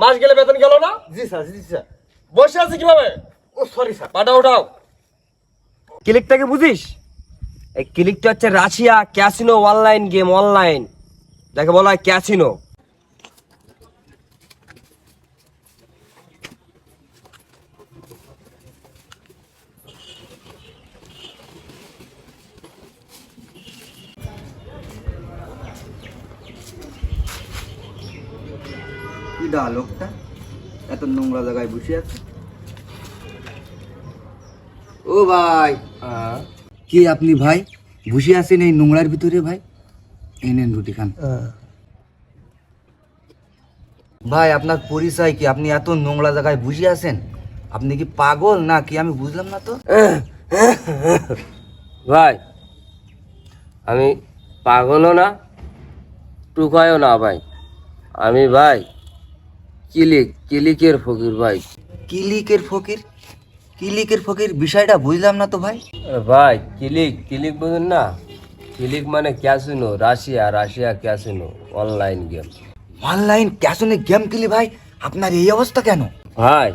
মাস গেলে বেতন গেল না? জি স্যার জি স্যার। বসে আছি কীভাবে? ও সরি স্যার। পাটা উঠাও ক্লিকটাকে বুঝিস? এই ক্লিকটা হচ্ছে Russia casino online game online. যাকে বলা হয় ক্যাসিনো। দা লোকটা। এত নোংরা জায়গায় বসে আছে। ও ভাই। কে আপনি ভাই? বসে আছেন এই নোংরার ভিতরে ভাই? এই নেন রুটি খান। ভাই আপনার পরিচয় কি? আপনি এত নোংরা জায়গায় বসে আছেন? আপনি কি পাগল না কি? আমি বুঝলাম না তো। ভাই আমি পাগলও না টুকায়ও না ভাই। আমি ভাই কিলিক কিলিকের ফকির ভাই। কিলিকের ফকির? কিলিকের ফকির? বিষয়টা বুঝলাম না তো ভাই। ভাই কিলিক কিলিক বুঝুন না। কিলিক মানে casino Russia Russia casino online game. Online ক্যাশনে game খেলি ভাই? আপনার এই অবস্থা কেন? ভাই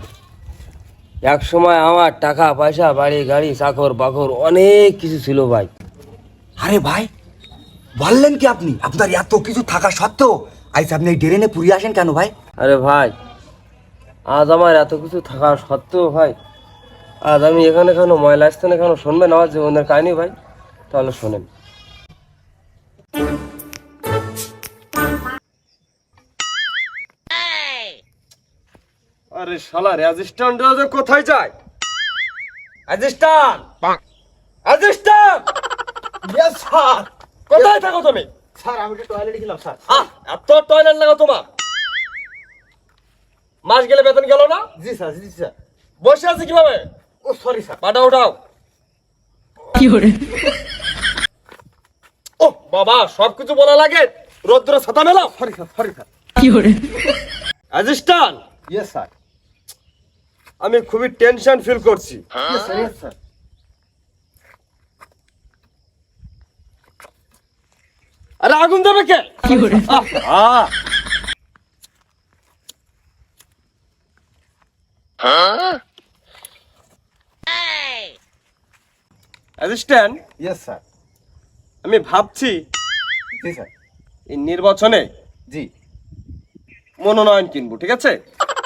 এক সময় আমার টাকা পয়সা বাড়ি গাড়ি চাকর বাকর অনেক কিছু ছিল ভাই। আরে ভাই বললেন কি আপনি? আপনার এত কিছু থাকা সত্ত্বেও আজ আপনি এই ড্রেনে পুড়িয়ে আসেন কেন ভাই? আরে ভাই আজ আমার এত কিছু থাকা সত্ত্বেও ভাই আজ আমি এখানে কেন ময়লা স্থানে কেন শুনবেন? আমার জীবনের কাহিনী ভাই তাহলে শোনেন। আরে শালা রেজিস্ট্যান্ট কোথায় যায়? রেজিস্ট্যান্ট রেজিস্ট্যান্ট ইয়েস স্যার কোথায় থাকো তুমি? স্যার আমি একটু টয়লেটে গেলাম স্যার এত টয়লেট লাগো তোমার। মাস গেলে বেতন গেল না? জি স্যার জি স্যার। বসে আছে কীভাবে? ও সরি স্যার। পাটা উঠাও। ও বাবা সবকিছু বলা লাগে রৌদ্র ছাতা মেলাও sorry sir sorry sir. Assistant yes sir আমি খুবই টেনশন ফিল করছি। ইয়েস স্যার ইয়েস স্যার আগুন দেবে কে? আহ, আহ। অ্যাসিস্ট্যান্ট ইয়েস স্যার আমি ভাবছি জি স্যার এই নির্বাচনে জি। মনোনয়ন কিনবো ঠিক আছে?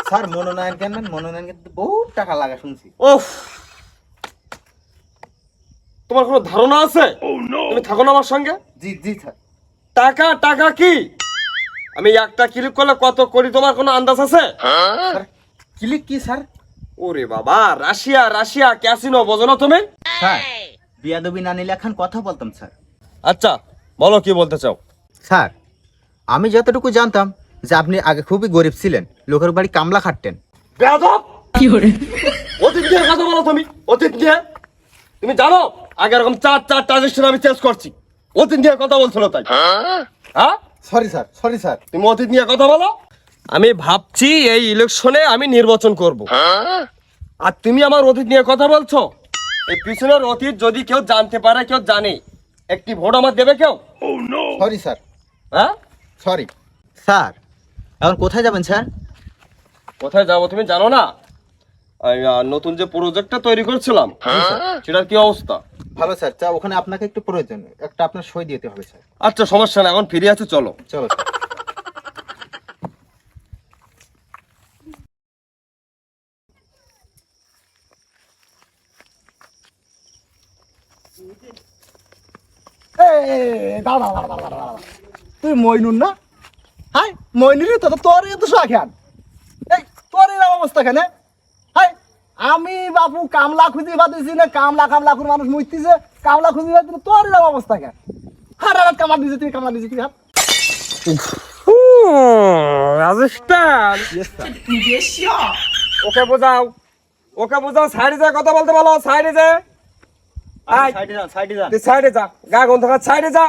স্যার মনোনয়ন কেন মনোনয়ন কিন্তু বহুত টাকা লাগা শুনছি। ওফ তোমার কোনো ধারণা আছে? তুমি থাকো না আমার সঙ্গে? জি জি স্যার টাকা টাকা কি? আমি একটা ক্লিক করলে কত করি তোমার কোনো আন্দাজ আছে? ক্লিক কি স্যার? ওরে বাবা রাশিয়া রাশিয়া ক্যাসিনো বোঝো না তুমি? স্যার বিয়াদবি না নিলে এখন কথা বলতাম স্যার। আচ্ছা বলো কি বলতে চাও? স্যার আমি যতটুকু জানতাম যে আপনি আগে খুবই গরিব ছিলেন লোকের বাড়ি কামলা খাটতেন। বেয়াদব! কি করে? অতীত নিয়ে কথা বলো তুমি অতীত নিয়ে। তুমি জানো আগে এরকম চার চার ট্রানজেকশন আমি চেঞ্জ করছি। অতীত নিয়ে কথা বলছিল তাই? হ্যাঁ? সরি স্যার সরি স্যার তুমি অতীত নিয়ে কথা বলো। আমি ভাবছি এই ইলেকশনে আমি নির্বাচন করব। আর তুমি আমার অতীত নিয়ে কথা বলছো? এই পিছনের অতীত যদি কেউ জানতে পারে কেউ জানে একটি ভোট আমার দেবে কেউ? সরি স্যার হ্যাঁ? সরি স্যার এখন কোথায় যাবেন স্যার কোথায় যাব তুমি জানো না? নতুন যে প্রজেক্টটা তৈরি করছিলাম সেটার কি অবস্থা? ভালো স্যার। চা ওখানে আপনাকে একটু প্রয়োজন। একটা আপনার সই দিতে হবে স্যার। আচ্ছা সমস্যা না এখন ফিরে আছে চলো। চলো তুই মইনুন না? হাই মইনুরে তো তোর এত শাখান। এই তোর এরকম অবস্থা কেন? আমি বাপু কামলা খুঁজি পাতেছি না কামলা কামলা করে মানুষ মুইতিছে কামলা খুঁজি পাতেছি তোর এরকম অবস্থা কেন? হার হার কামলা দিছে তুই কামলা দিছে তুই হাত রাজস্থান ওকে বোঝাও। ওকে বোঝাও সাইডে যা কথা বলতে বলো সাইডে যা। সাইডে যা গা গন্ধ সাইডে যা।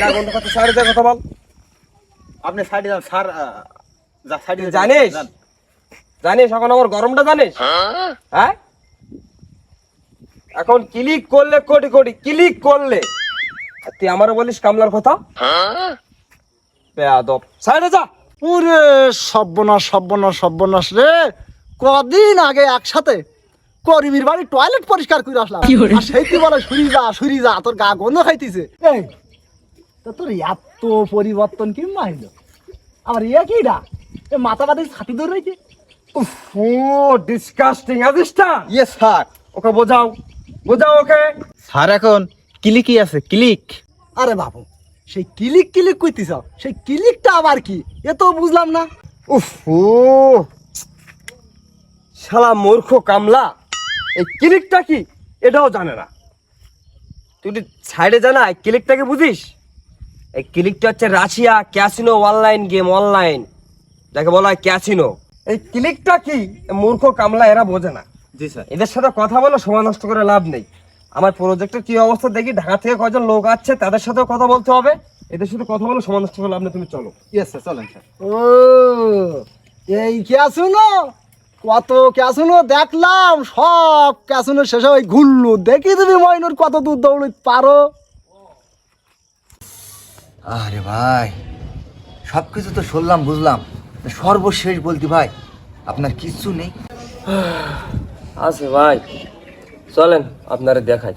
গা গন্ধ সাইডে যা কথা বল। আপনি সাইডে যান স্যার আহ, যা সাইডে জানিস? জানিস এখন আমার গরমটা জানিস? হ্যাঁ? এখন ক্লিক করলে কোটি কোটি ক্লিক করলে। তুই আমারও বলিস কামলার কথা? বেয়াদব। সাইডে যা। সর্বনাশ রে। কদিন আগে একসাথে করিবির বাড়ি টয়লেট পরিষ্কার করে আসলাম। আর সেই কি বলে সুরি যা সুরি যা তোর গা গন্ধ খাইতিছে। এই তা তোর এত পরিবর্তন কি মাইল? আমার ইয়ে কিডা এ মাথা বাদে ছাতি ধরে রয়েছে। উফ, ও ডিসকাস্টিং আদিসটা ইয়ে স্যার ওকে বোঝাও বোঝাও ওকে। স্যার এখন ক্লিকই আছে ক্লিক। আরে বাবু সেই কিলিক কিলিক কইতিস সেই কিলিকটা আবার কি? এ তো বুঝলাম না। উফ ও। শালা মূর্খ কামলা এই ক্লিকটা কি? এটাও জানে না। তুই সাইডে জানা এই ক্লিকটাকে বুঝিস? এই ক্লিকটা হচ্ছে Russia casino online game online. যাকে বলা হয় ক্যাসিনো। এই ক্লিকটা কি? মূর্খ কামলা এরা বোঝে না। জি স্যার। এদের সাথে কথা বলে সময় নষ্ট করে লাভ নেই। আমার প্রজেক্টের কি অবস্থা দেখি? ঢাকা থেকে কয়জন লোক আসছে তাদের সাথেও কথা বলতে হবে। এদের সাথে কথা বলে সময় নষ্ট করে লাভ নেই তুমি চলো। ইয়েস স্যার চলেন স্যার। ও এই ক্যাসুনো কত ক্যাসুনো দেখলাম সব ক্যাসুনো শেষে ওই ঘুরলু দেখি তুমি ময়নুর কত দূর দৌড়িতে পারো। আরে ভাই সব কিছু তো শুনলাম বুঝলাম। সর্বশেষ বলতে ভাই, আপনার কিচ্ছু নেই। আছে ভাই। চলেন, আপনারা দেখাই।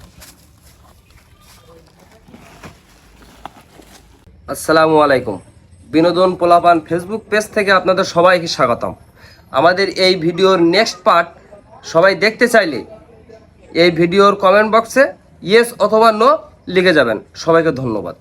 আসসালামু আলাইকুম। বিনোদন পোলাপান ফেসবুক পেজ থেকে আপনাদের সবাইকে স্বাগতম। আমাদের এই ভিডিওর নেক্সট পার্ট সবাই দেখতে চাইলে এই ভিডিওর কমেন্ট বক্সে ইয়েস অথবা নো লিখে যাবেন। সবাইকে ধন্যবাদ।